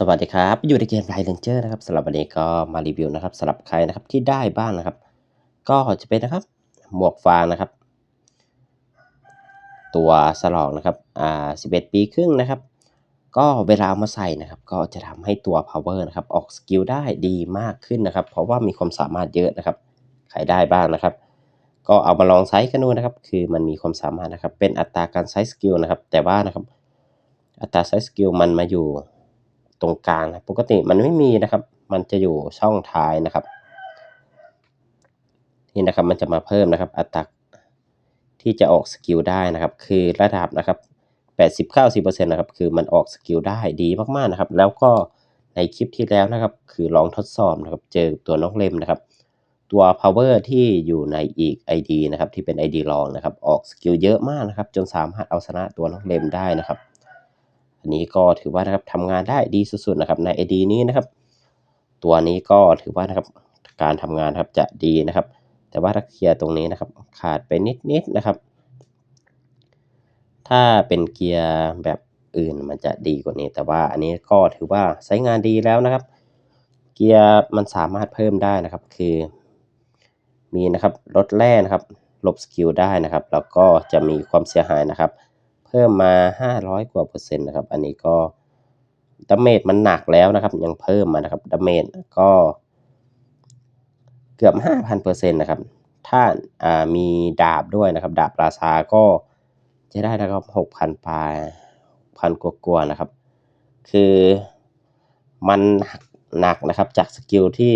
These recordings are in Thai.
สวัสดีครับ อยู่ในเกมไรเลนเจอร์นะครับสำหรับวันนี้ก็มารีวิวนะครับสำหรับใครนะครับที่ได้บ้างนะครับ ก็จะเป็นนะครับ หมวกฟางนะครับ ตัวสลองนะครับอ่า11ปีครึ่งนะครับ ก็เวลามาใส่นะครับ ก็จะทำให้ตัว power นะครับออกสกิลได้ดีมากขึ้นนะครับ เพราะว่ามีความสามารถเยอะนะครับ ใครได้บ้างนะครับ ก็เอามาลองใช้กันดูนะครับ คือมันมีความสามารถนะครับ เป็นอัตราการใช้สกิลนะครับ แต่ว่านะครับ อัตราใช้สกิลมันมาอยู่ ตรงกลางนะปกติมันไม่มีนะครับ มันจะอยู่ช่องท้ายนะครับ นี่นะครับมันจะมาเพิ่มนะครับ อัตราที่จะออกสกิลได้นะครับ คือระดับนะครับ80-90%นะครับ คือมันออกสกิลได้ดีมากๆนะครับ แล้วก็ในคลิปที่แล้วนะครับ คือลองทดสอบนะครับ เจอตัวนกเล็มนะครับ ตัว power ที่อยู่ในอีก ID นะครับ ที่เป็น ID รองนะครับ ออกสกิลเยอะมากนะครับ จนสามารถเอาชนะตัวนกเล็มได้นะครับ อันนี้ก็ถือว่านะครับทำงานได้ดีสุดๆนะครับใน ID นี้นะครับ ตัวนี้ก็ถือว่านะครับการทำงานครับจะดีนะครับ แต่ว่าถ้าเคลียร์ตรงนี้นะครับ ขาดไปนิดๆนะครับ ถ้าเป็นเกียร์แบบอื่นมันจะดีกว่านี้ แต่ว่าอันนี้ก็ถือว่าใช้งานดีแล้วนะครับ เกียร์มันสามารถเพิ่มได้นะครับ คือ มีนะครับลดแร่นะครับลบสกิลได้นะครับ แล้วก็จะมีความเสียหายนะครับ เพิ่มมา 500 กว่าเปอร์เซ็นต์นะครับ อันนี้ก็ดาเมจมันหนักแล้วนะครับ ยังเพิ่มมานะครับดาเมจก็เกือบ 5,000เปอร์เซ็นต์นะครับ ถ้าอ่ามีดาบด้วยนะครับ ดาบราชาก็จะได้นะครับ 6,000ปลายพันกว่าๆนะครับ คือมันหนักนะครับจากสกิลที่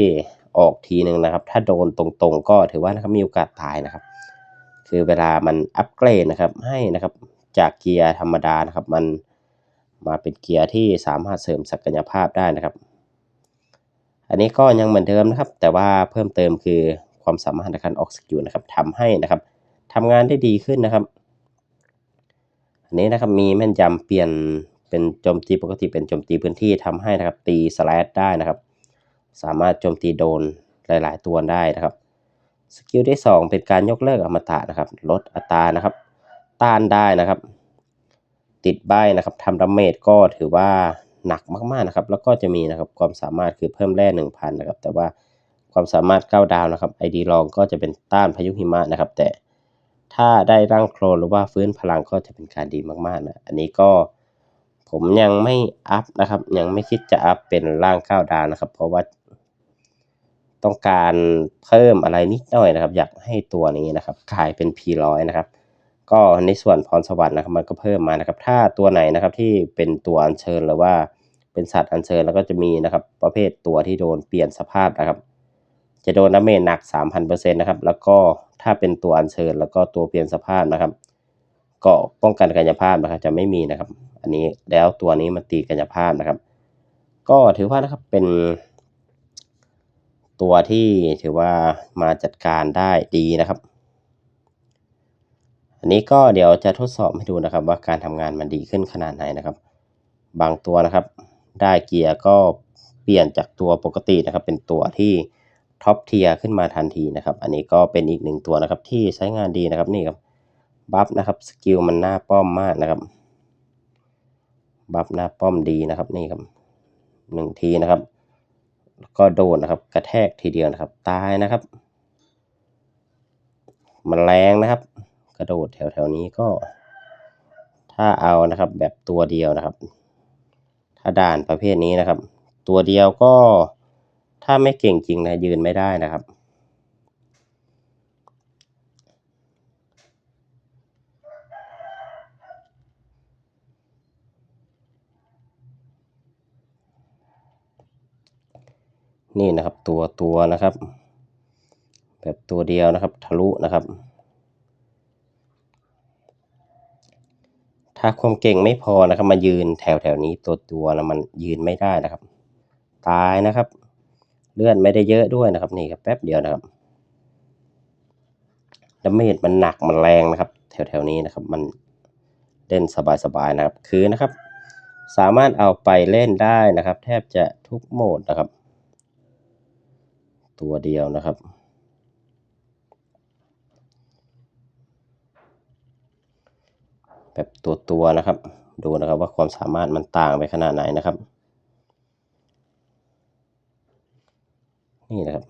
ออกทีหนึ่งนะครับ ถ้าโดนตรงๆ ก็ถือว่านะครับมีโอกาสตายนะครับ คือเวลามันอัปเกรดนะครับให้นะครับ จากเกียร์ธรรมดานะครับ มันมาเป็นเกียร์ที่สามารถเสริมศักยภาพได้นะครับ อันนี้ก็ยังเหมือนเดิมนะครับ แต่ว่าเพิ่มเติมคือความสามารถในการออกสกิลนะครับทำให้นะครับทำงานได้ดีขึ้นนะครับ อันนี้นะครับมีแม่นยำเปลี่ยนเป็นโจมตีปกติเป็นโจมตีพื้นที่ทำให้นะครับตีสแลชได้นะครับ สามารถโจมตีโดนหลาย ๆ ตัวได้นะครับสกิลที่ 2 เป็นการยกเลิกอมตะนะครับ ลดอัตรานะครับ ต้านได้นะครับ ติดใบนะครับทำดาเมจก็ถือว่าหนักมากๆนะครับ แล้วก็จะมีนะครับความสามารถคือเพิ่มแร่1,000นะครับ แต่ว่าความสามารถ9ดาวนะครับ ID รองก็จะเป็นต้านพายุหิมะนะครับ แต่ถ้าได้ร่างโคลนหรือว่าฟื้นพลังก็จะเป็นการดีมากๆนะอันนี้ก็ผมยังไม่อัพนะครับ ยังไม่คิดจะอัพเป็นร่าง9ดาวนะครับ เพราะว่าต้องการเพิ่มอะไรนิดหน่อยนะครับ อยากให้ตัวนี้นะครับกลายเป็น P100 นะครับ ก็ในส่วนพรสวรรค์นะครับมันก็เพิ่มมานะครับ ถ้าตัวไหนนะครับที่เป็นตัวอัญเชิญหรือว่าเป็นสัตว์อัญเชิญแล้วก็จะมีนะครับ ประเภทตัวที่โดนเปลี่ยนสภาพนะครับ จะโดนดาเมจหนัก 3,000%นะครับแล้วก็ถ้าเป็นตัวอัญเชิญแล้วก็ตัวเปลี่ยนสภาพนะครับก็ป้องกันกายภาพนะครับจะไม่มีนะครับ อันนี้แล้วตัวนี้มันตีกายภาพนะครับ ก็ถือว่านะครับเป็น ตัวที่ถือว่ามาจัดการได้ดีนะครับ อันนี้ก็เดี๋ยวจะทดสอบให้ดูนะครับ ว่าการทำงานมันดีขึ้นขนาดไหนนะครับ บางตัวนะครับ ได้เกียร์ก็เปลี่ยนจากตัวปกตินะครับ เป็นตัวที่ท็อปเทียร์ขึ้นมาทันทีนะครับ อันนี้ก็เป็นอีกหนึ่งตัวนะครับ ที่ใช้งานดีนะครับนี่ครับบัฟนะครับสกิลมันหน้าป้อมมากนะครับบัฟหน้าป้อมดีนะครับนี่ครับหนึ่งทีนะครับแล้วก็โดนนะครับ กระแทกทีเดียวนะครับ ตายนะครับ มันแรงนะครับ ระโดดแถวๆนี้ก็ ถ้าเอานะครับแบบตัวเดียวนะครับ ถ้าด่านประเภทนี้นะครับ ตัวเดียวก็ถ้าไม่เก่งจริงนะยืนไม่ได้นะครับ นี่นะครับตัวตัวนะครับ แบบตัวเดียวนะครับ ทะลุนะครับ ถ้าความเก่งไม่พอนะครับ มายืนแถวแถวนี้ตัวตัวแล้วมันยืนไม่ได้นะครับ ตายนะครับ เลื่อนไม่ได้เยอะด้วยนะครับ นี่ครับแป๊บเดียวนะครับดาเมจมันหนักมันแรงนะครับ แถวแถวนี้นะครับ มันเล่นสบายๆนะครับ คือนะครับ สามารถเอาไปเล่นได้นะครับ แทบจะทุกโหมดนะครับ ตัวเดียวนะครับ แบบตัวตัวนะครับ ดูนะครับว่าความสามารถมันต่างไปขนาดไหนนะครับ นี่นะครับ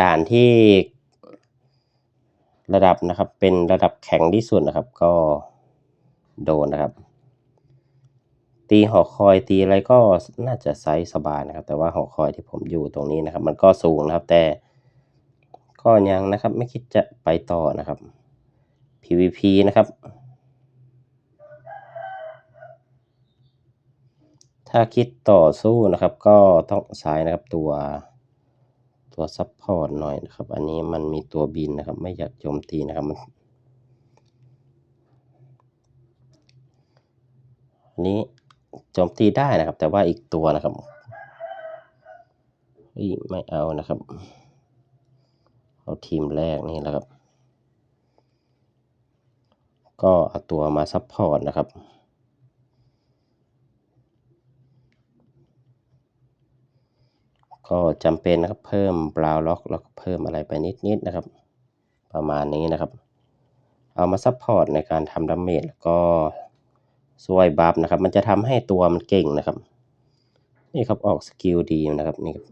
ด่านที่ระดับนะครับเป็นระดับแข็งที่สุดนะครับ ก็โดนนะครับ ตีหอคอยตีอะไรก็น่าจะไซส์สบายนะครับ แต่ว่าหอคอยที่ผมอยู่ตรงนี้นะครับ มันก็สูงนะครับ แต่ก็ยังนะครับไม่คิดจะไปต่อนะครับ PVP นะครับ ถ้าคิดต่อสู้นะครับ ก็ต้องใช้นะครับตัวตัวซัพพอร์ตหน่อยนะครับ อันนี้มันมีตัวบินนะครับ ไม่อยากโจมตีนะครับอันนี้โจมตีได้นะครับ แต่ว่าอีกตัวนะครับไม่เอานะครับ เอาทีมแรกนี่แหละครับ ก็เอาตัวมาซัพพอร์ตนะครับ ก็จำเป็นนะครับเพิ่มบราวล็อกแล้วก็เพิ่มอะไรไปนิดๆนะครับ ประมาณนี้นะครับ เอามาซัพพอร์ตในการทำดาเมจแล้วก็สวยบัฟนะครับ มันจะทำให้ตัวมันเก่งนะครับ นี่ครับออกสกิลดีนะครับนี่ครับ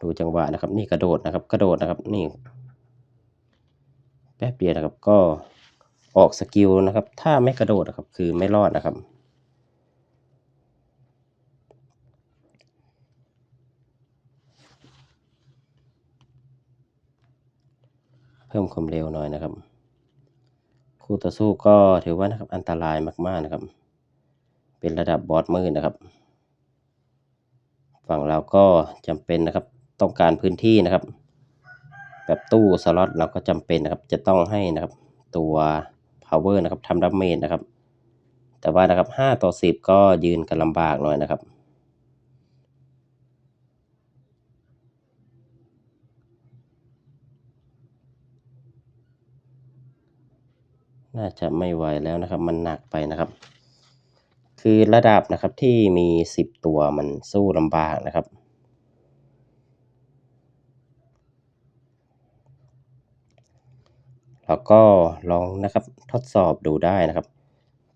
ดูจังหวะนะครับ นี่กระโดดนะครับ กระโดดนะครับ นี่ แป๊บเดียวนะครับก็ออกสกิลนะครับ ถ้าไม่กระโดดนะครับ คือไม่รอดนะครับ เพิ่มความเร็วหน่อยนะครับ คู่ต่อสู้ก็ถือว่านะครับอันตรายมากๆนะครับ เป็นระดับบอสมืดนะครับ ฝั่งเราก็จำเป็นนะครับ ต้องการพื้นที่นะครับ แบบตู้สล็อตเราก็จำเป็นนะครับ จะต้องให้นะครับตัว power นะครับทำดาเมจนะครับ แต่ว่านะครับ 5 ต่อ 10 ก็ยืนกันลำบากหน่อยนะครับน่าจะไม่ไหวแล้วนะครับ มันหนักไปนะครับ คือระดับนะครับที่มี 10 ตัวมันสู้ลำบากนะครับ แล้วก็ลองนะครับทดสอบดูได้นะครับ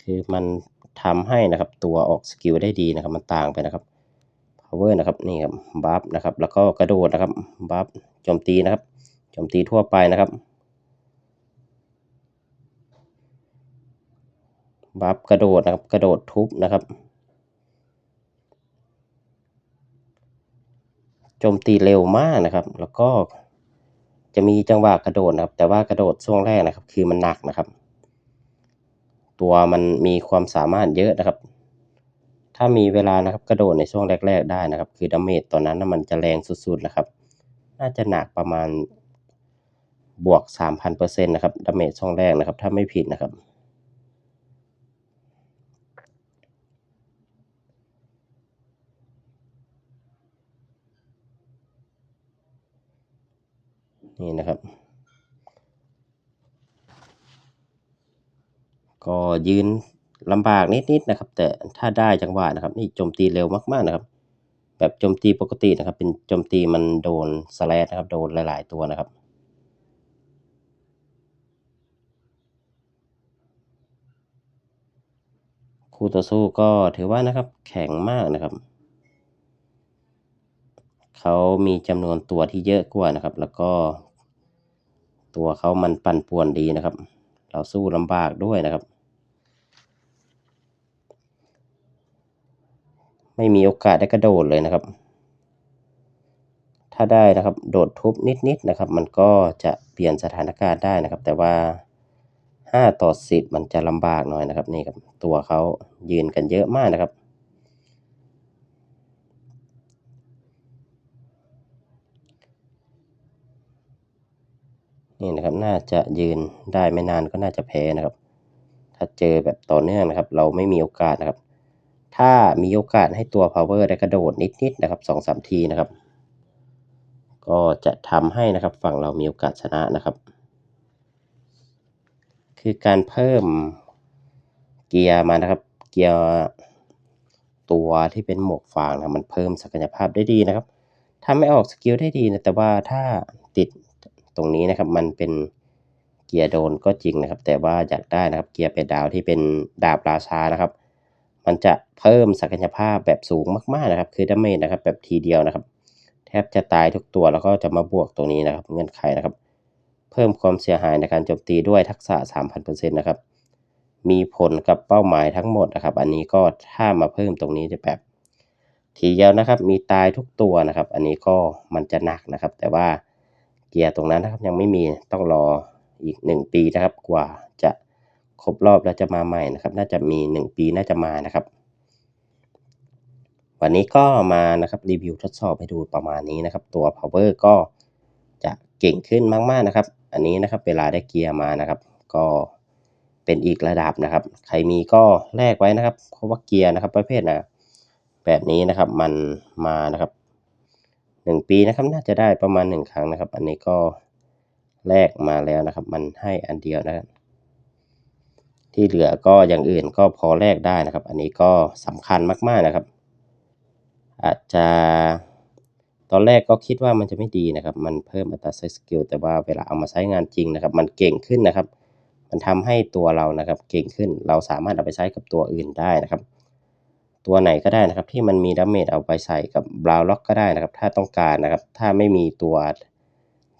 คือมันทำให้นะครับตัวออกสกิลได้ดีนะครับ มันต่างไปนะครับ power นะครับนี่ครับบัฟนะครับ แล้วก็กระโดดนะครับบัฟโจมตีนะครับโจมตีทั่วไปนะครับบัฟกระโดดนะครับ กระโดดทุบนะครับโจมตีเร็วมากนะครับ แล้วก็ จะมีจังหวะกระโดดนะครับ แต่ว่ากระโดดช่วงแรกนะครับ คือมันหนักนะครับ ตัวมันมีความสามารถเยอะนะครับ ถ้ามีเวลานะครับกระโดดในช่วงแรก ๆ ได้นะครับ คือดาเมจตอนนั้นมันจะแรงสุดๆนะครับ น่าจะหนักประมาณบวก 3,000%นะครับดาเมจช่วงแรกนะครับ ถ้าไม่ผิดนะครับ นี่นะครับ ก็ยืนลำบากนิดๆนะครับ แต่ถ้าได้จังหวะนะครับ นี่โจมตีเร็วมากๆนะครับ แบบโจมตีปกตินะครับ เป็นโจมตีมันโดนสแลชนะครับ โดนหลาย ๆ ตัวนะครับคู่ต่อสู้ก็ถือว่านะครับ แข็งมากนะครับ เขามีจำนวนตัวที่เยอะกว่านะครับ แล้วก็ ตัวเขามันปั่นป่วนดีนะครับ เราสู้ลำบากด้วยนะครับ ไม่มีโอกาสได้กระโดดเลยนะครับ ถ้าได้นะครับโดดทุบนิดๆนะครับ มันก็จะเปลี่ยนสถานการณ์ได้นะครับ แต่ว่า5ต่อ10 มันจะลำบากหน่อยนะครับนี่ครับตัวเขายืนกันเยอะมากนะครับ นี่นะครับน่าจะยืนได้ไม่นานก็น่าจะแพ้นะครับ ถ้าเจอแบบต่อเนื่องนะครับ เราไม่มีโอกาสนะครับ ถ้ามีโอกาสให้ตัว power ได้กระโดดนิดๆนะครับ2-3ทีนะครับ ก็จะทำให้นะครับฝั่งเรามีโอกาสชนะนะครับ คือการเพิ่มเกียร์มานะครับ เกียร์ตัวที่เป็นหมวกฟางนะมันเพิ่มศักยภาพได้ดีนะครับทำให้ออกสกิลได้ดีนะแต่ว่าถ้าติด ตรงนี้นะครับมันเป็นเกียร์โดนก็จริงนะครับ แต่ว่าอยากได้นะครับเกียร์เป็ดดาวที่เป็นดาบราชานะครับ มันจะเพิ่มศักยภาพแบบสูงมากๆนะครับ คือดาเมจนะครับแบบทีเดียวนะครับ แทบจะตายทุกตัวแล้วก็จะมาบวกตรงนี้นะครับ เงื่อนไขนะครับ เพิ่มความเสียหายในการโจมตีด้วยทักษะ 3,000%นะครับมีผลกับเป้าหมายทั้งหมดนะครับ อันนี้ก็ถ้ามาเพิ่มตรงนี้จะแบบทีเดียวนะครับ มีตายทุกตัวนะครับ อันนี้ก็มันจะหนักนะครับ แต่ว่า เกียร์ตรงนั้นนะครับยังไม่มีต้องรออีก 1 ปีนะครับ กว่าจะครบรอบแล้วจะมาใหม่นะครับ น่าจะมี 1 ปีน่าจะมานะครับ วันนี้ก็มานะครับรีวิวทดสอบให้ดูประมาณนี้นะครับ ตัว power ก็จะเก่งขึ้นมากๆนะครับ อันนี้นะครับเวลาได้เกียร์มานะครับ ก็เป็นอีกระดับนะครับ ใครมีก็แลกไว้นะครับเพราะว่าเกียร์นะครับ ประเภทนะแบบนี้นะครับมันมานะครับ 1 ปีนะครับน่าจะได้ประมาณ 1 ครั้งนะครับ อันนี้ก็แลกมาแล้วนะครับ มันให้อันเดียวนะครับที่เหลือก็อย่างอื่นก็พอแลกได้นะครับ อันนี้ก็สำคัญมากๆนะครับ อาจจะตอนแรกก็คิดว่ามันจะไม่ดีนะครับ มันเพิ่มอัตราใช้สกิลแต่ว่าเวลาเอามาใช้งานจริงนะครับ มันเก่งขึ้นนะครับ มันทำให้ตัวเรานะครับ เก่งขึ้นเราสามารถเอาไปใช้กับตัวอื่นได้นะครับ ตัวไหนก็ได้นะครับ ที่มันมีดาเมจเอาไปใส่กับบราวล็อกก็ได้นะครับ ถ้าต้องการนะครับ ถ้าไม่มีตัว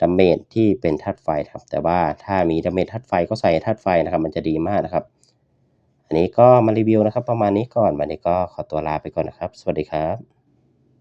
ดาเมจที่เป็นธาตุไฟครับ แต่ว่าถ้ามีดาเมจธาตุไฟก็ใส่ธาตุไฟนะครับ มันจะดีมากนะครับ อันนี้ก็มารีวิวนะครับ ประมาณนี้ก่อนวันนี้ก็ขอตัวลาไปก่อนนะครับ สวัสดีครับ